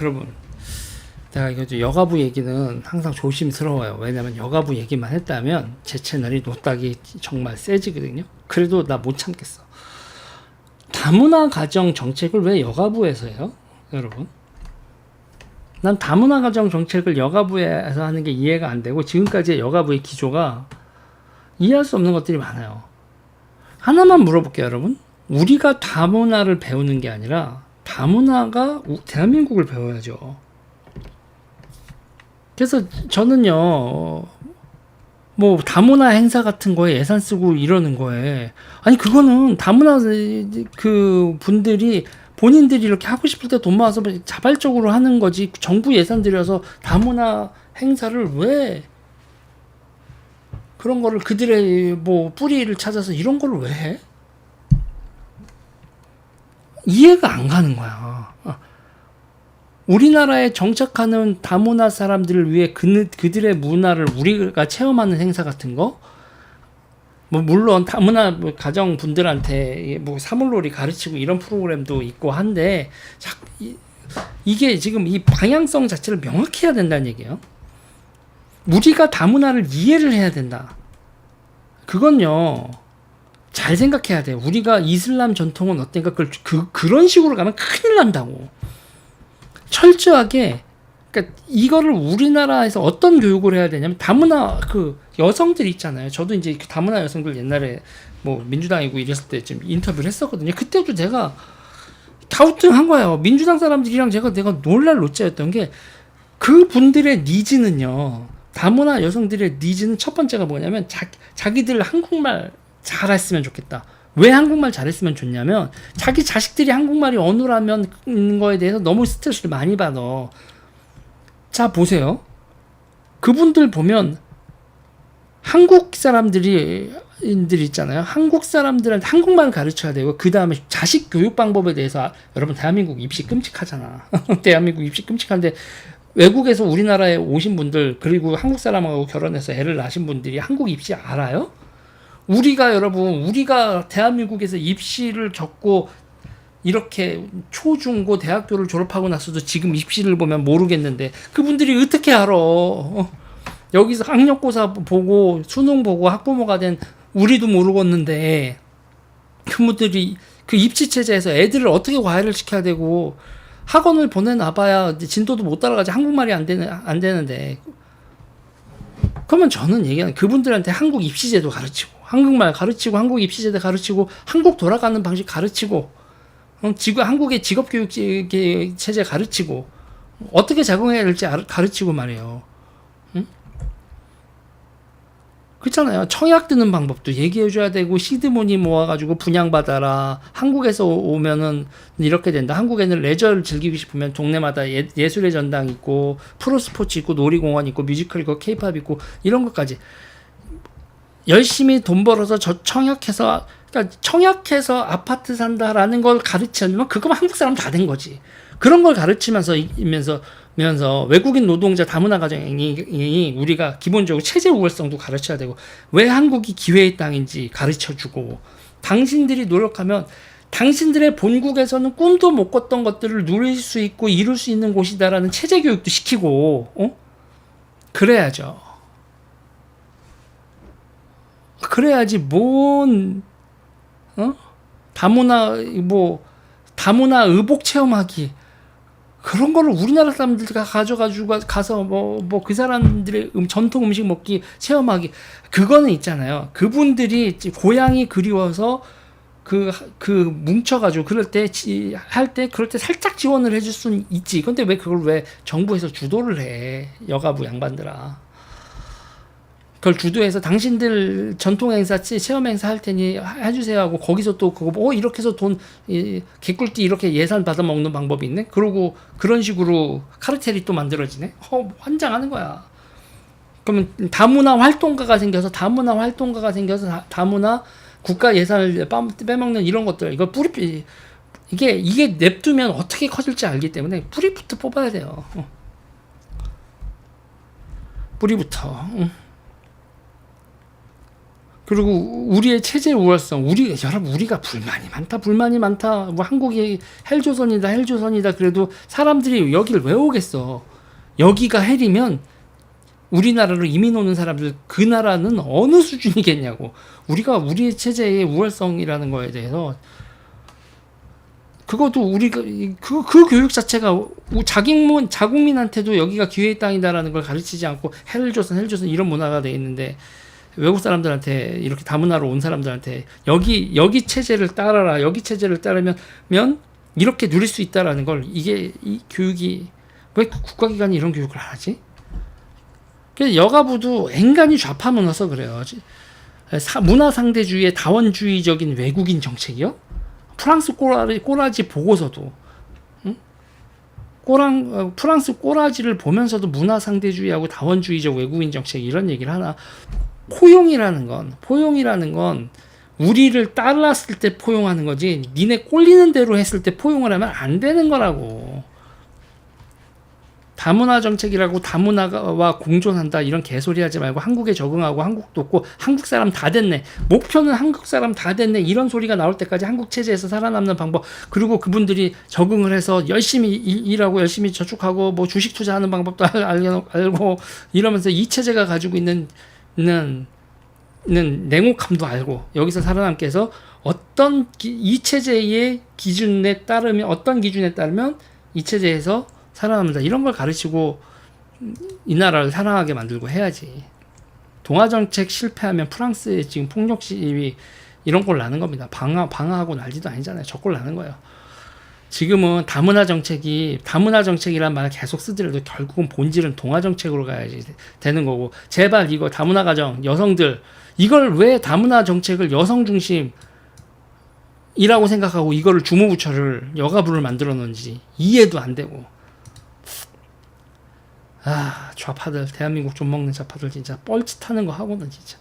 여러분 내가 이거 좀 여가부 얘기는 항상 조심스러워요. 왜냐면 여가부 얘기만 했다면 제 채널이 노딱이 정말 세지거든요. 그래도 나 못 참겠어. 다문화 가정 정책을 왜 여가부에서 해요? 여러분. 난 다문화 가정 정책을 여가부에서 하는 게 이해가 안 되고 지금까지의 여가부의 기조가 이해할 수 없는 것들이 많아요. 하나만 물어볼게요, 여러분. 우리가 다문화를 배우는 게 아니라 다문화가 우- 대한민국을 배워야죠. 그래서 저는요, 어, 뭐 다문화 행사 같은 거에 예산 쓰고 이러는 거에 아니 그거는 다문화 그 분들이 본인들이 이렇게 하고 싶을 때 돈 모아서 자발적으로 하는 거지 정부 예산 들여서 다문화 행사를 왜 그런 거를 그들의 뭐 뿌리를 찾아서 이런 거를 왜 해? 이해가 안 가는 거야. 어. 우리나라에 정착하는 다문화 사람들을 위해 그, 그들의 문화를 우리가 체험하는 행사 같은 거, 뭐 물론 다문화 뭐 가정 분들한테 뭐 사물놀이 가르치고 이런 프로그램도 있고 한데 이게 지금 이 방향성 자체를 명확히 해야 된다는 얘기예요. 우리가 다문화를 이해를 해야 된다. 그건요. 잘 생각해야 돼. 우리가 이슬람 전통은 어떤가 그걸 그 그런 식으로 가면 큰일 난다고. 철저하게 그러니까 이거를 우리나라에서 어떤 교육을 해야 되냐면 다문화 그 여성들 있잖아요. 저도 이제 그 다문화 여성들 옛날에 뭐 민주당이고 이랬을 때 좀 인터뷰를 했었거든요. 그때도 제가 갸우뚱한 거예요. 민주당 사람들이랑 제가 내가 놀랄 노자였던 게 그 분들의 니즈는요. 다문화 여성들의 니즈는 첫 번째가 뭐냐면 자, 자기들 한국말 잘했으면 좋겠다. 왜 한국말 잘했으면 좋냐면 자기 자식들이 한국말이 어눌하면 거에 대해서 너무 스트레스를 많이 받아. 자 보세요. 그분들 보면 한국 사람들이 인들 있잖아요. 한국 사람들한테 한국말 가르쳐야 되고 그 다음에 자식 교육 방법에 대해서 여러분 대한민국 입시 끔찍하잖아. 대한민국 입시 끔찍한데 외국에서 우리나라에 오신 분들 그리고 한국 사람하고 결혼해서 애를 낳으신 분들이 한국 입시 알아요? 우리가 여러분 우리가 대한민국에서 입시를 겪고 이렇게 초중고 대학교를 졸업하고 나서도 지금 입시를 보면 모르겠는데 그분들이 어떻게 알아? 어? 여기서 학력고사 보고 수능 보고 학부모가 된 우리도 모르겠는데 그분들이 그 입시 체제에서 애들을 어떻게 과외를 시켜야 되고 학원을 보내놔봐야 진도도 못 따라가지 한국말이 안 되는 안 되는데 그러면 저는 얘기하는 그분들한테 한국 입시제도 가르치고 한국말 가르치고 한국 입시제도 가르치고 한국 돌아가는 방식 가르치고 어, 지구 한국의 직업교육 체- 체제 가르치고 어떻게 적응해야 될지 알- 가르치고 말이에요. 응? 그렇잖아요. 청약 드는 방법도 얘기해줘야 되고 시드모니 모아가지고 분양받아라. 한국에서 오- 오면은 이렇게 된다. 한국에는 레저를 즐기고 싶으면 동네마다 예, 예술의 전당 있고 프로스포츠 있고 놀이공원 있고 뮤지컬 있고 케이팝 있고 이런 것까지 열심히 돈 벌어서 저 청약해서 그러니까 청약해서 아파트 산다라는 걸 가르치면 그거면 한국 사람 다 된 거지. 그런 걸 가르치면서 이면서 면서 외국인 노동자 다문화 가정이 우리가 기본적으로 체제 우월성도 가르쳐야 되고 왜 한국이 기회의 땅인지 가르쳐 주고 당신들이 노력하면 당신들의 본국에서는 꿈도 못 꿨던 것들을 누릴 수 있고 이룰 수 있는 곳이다라는 체제 교육도 시키고 어? 그래야죠. 그래야지 뭔 어? 다문화 뭐 다문화 의복 체험하기 그런 거를 우리나라 사람들가 가져가지고 가서 뭐 뭐 그 사람들의 음, 전통 음식 먹기 체험하기 그거는 있잖아요. 그분들이 고향이 그리워서 그, 그, 뭉쳐가지고, 그럴 때, 지, 할 때, 그럴 때 살짝 지원을 해줄 수는 있지. 근데 왜 그걸 왜 정부에서 주도를 해? 여가부 양반들아. 그걸 주도해서 당신들 전통 행사, 체험 행사 할 테니 해주세요 하고 거기서 또 그거 어 이렇게 해서 돈 이, 개꿀띠 이렇게 예산 받아 먹는 방법이 있네. 그러고 그런 식으로 카르텔이 또 만들어지네. 어 환장하는 거야. 그러면 다문화 활동가가 생겨서 다문화 활동가가 생겨서 다, 다문화 국가 예산을 빠- 빼먹는 이런 것들 이거 뿌리 이게 이게 냅두면 어떻게 커질지 알기 때문에 뿌리부터 뽑아야 돼요. 어. 뿌리부터. 응. 그리고 우리의 체제 우월성, 우리 여러분 우리가 불만이 많다, 불만이 많다. 뭐 한국이 헬조선이다, 헬조선이다. 그래도 사람들이 여기를 왜 오겠어? 여기가 헬이면 우리나라로 이민 오는 사람들 그 나라는 어느 수준이겠냐고. 우리가 우리의 체제의 우월성이라는 거에 대해서 그것도 우리가 그, 그 교육 자체가 우- 자국민 자국민한테도 여기가 기회의 땅이다라는 걸 가르치지 않고 헬조선 헬조선 이런 문화가 돼 있는데 외국 사람들한테 이렇게 다문화로 온 사람들한테 여기 여기 체제를 따라라 여기 체제를 따르면 면 이렇게 누릴 수 있다라는 걸 이게 이 교육이 왜 국가기관이 이런 교육을 안 하지? 그래서 여가부도 엔간히 좌파 문화서 그래요. 사- 문화 상대주의의 다원주의적인 외국인 정책이요? 프랑스 꼬라지, 꼬라지 보고서도 응? 꼬랑 어, 프랑스 꼬라지를 보면서도 문화 상대주의하고 다원주의적 외국인 정책 이런 얘기를 하나 포용이라는 건 포용이라는 건 우리를 따랐을 때 포용하는 거지 니네 꼴리는 대로 했을 때 포용을 하면 안 되는 거라고. 다문화 정책이라고 다문화와 공존한다 이런 개소리 하지 말고 한국에 적응하고 한국도 없고 한국 사람 다 됐네. 목표는 한국 사람 다 됐네. 이런 소리가 나올 때까지 한국 체제에서 살아남는 방법. 그리고 그분들이 적응을 해서 열심히 일- 일하고 열심히 저축하고 뭐 주식 투자하는 방법도 알고 이러면서 이 체제가 가지고 있는 있 는 냉혹함도 알고 여기서 살아남게 해서 어떤 기- 이 체제의 기준에 따르면 어떤 기준에 따르면 이 체제에서 살아남는다. 이런 걸 가르치고 이 나라를 사랑하게 만들고 해야지. 동아 정책 실패하면 프랑스에 지금 폭력 시위 이런 꼴 나는 겁니다. 방화 방화하고 난리도 아니잖아요. 저꼴 나는 거예요 지금은 다문화 정책이 다문화 정책이란 말을 계속 쓰더라도 결국은 본질은 동화 정책으로 가야지 되는 거고 제발 이거 다문화 가정 여성들 이걸 왜 다문화 정책을 여성 중심 이라고 생각하고 이거를 주무부처를 여가부를 만들어 놓은지 이해도 안 되고. 아 좌파들 대한민국 좀 먹는 좌파들 진짜 뻘짓하는 거 하고는 진짜